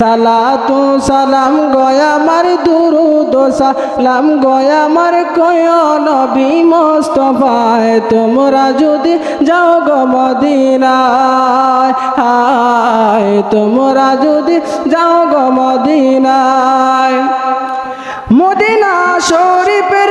সালাতু সালাম গয়া আমার দুরুদ, সালাম গয়া আমার কয় নবী মোস্তফায়, তোমরা যদি যাও গো মদিনায়, হায়, তোমরা যদি যাও গো মদিনায়। মদিনা শরীফের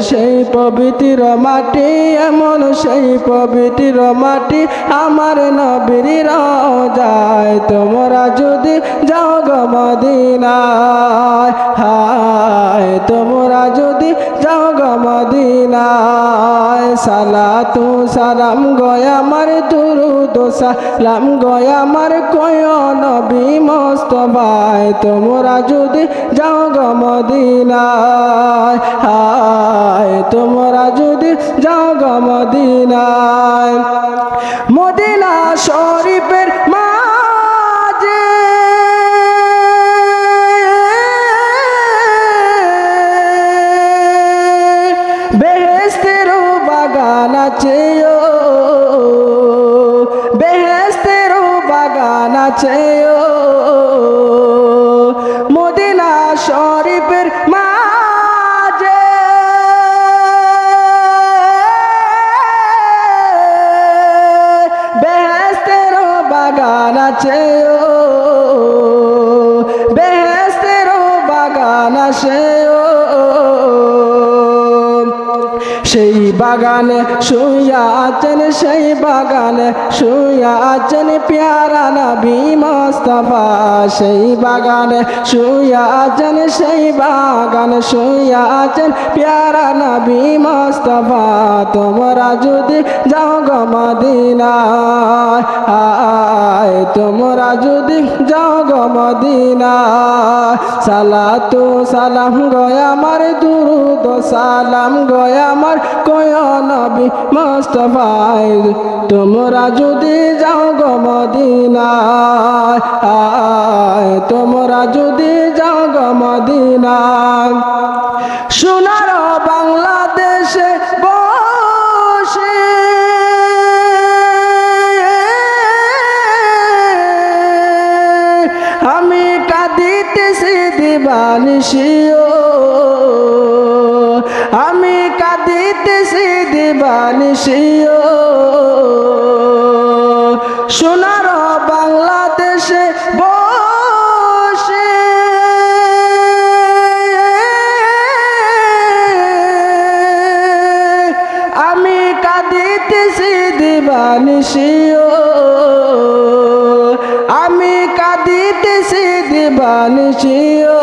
সেই পবিত্র মাটি, এমন সেই পবিত্র মাটি আমার নবীর যায় তোমরা যদি যাও গমদিনায় মদিনায়, হায়, তোমরা যদি যাও গমদিনায় মদিনায়। সালাতু সালাম গয়া আমার দুরুদ সালাম গয়া আমার কয় নবী মস্তবায় তোমরা যদি যাও গো মদিনায়, হায়, তোমরা যদি যাও গো মদিনায়। মদিনা শরীফের বাগান আছে বেহেস্তের বাগান আছে মদিনা শরীফের মাঝে। বেহেস্তের বাগান আছে সেই বাগানে শুয়া আছেন, সেই বাগানে শুয়া আছেন প্যারা নবী মোস্তফা। সেই বাগানে শুয়া আছেন, সেই বাগানে শুয়া আছেন প্যারা নবী মোস্তফা। তোমরা যদি যাও গো তোমরা যদি যাও গো মদিনায়, সালাতু সালাম গয়া আমার দুরুদ সালাম গয়া আমার কয় নবী মোস্তফায়। তোমরা যদি যাও গো মদিনায়, আয়। তোমরা যদি যাও গো মদিনায়। সোনার বাংলাদেশে বসে। আমি কাঁদিতেছি দিবানিসিও দিবানিসিও সোনার বাংলাদেশে বসে। আমি কাঁদিতেছি দিবানিসিও আমি কাঁদিতেছি দিবানিসিও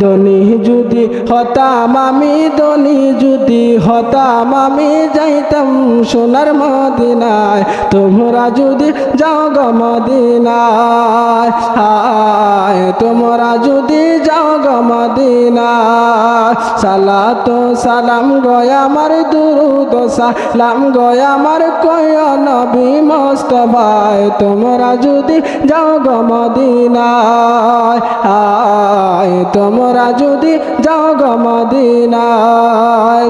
ধনী যদি হতাম, আমি ধনী যদি হতাম, আমি যাইতাম সোনার মদিনায়। তোমরা যদি যাও গো মদিনায় তোমরা যদি যাও গো মদিনায়। সালাতো সালাম গয় আমার দুরুদ, সালাম গয় আমার কয় নবী মোস্তফায়, তোমরা যদি যাও গো মদিনায় তোমরা যদি যাও গো মদিনায়।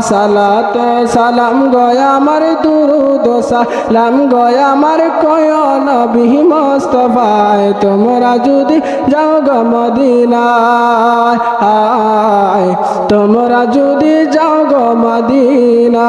সালাত, সালাম গয় আমার দুরুদ, সালাম গয় আমার কয় নবী মোস্তফায়, তোমরা যদি যাও গো মদিনায়, হায়, তোমরা যদি যাও গো মদিনা